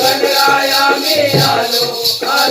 रंगराया मी आलो आज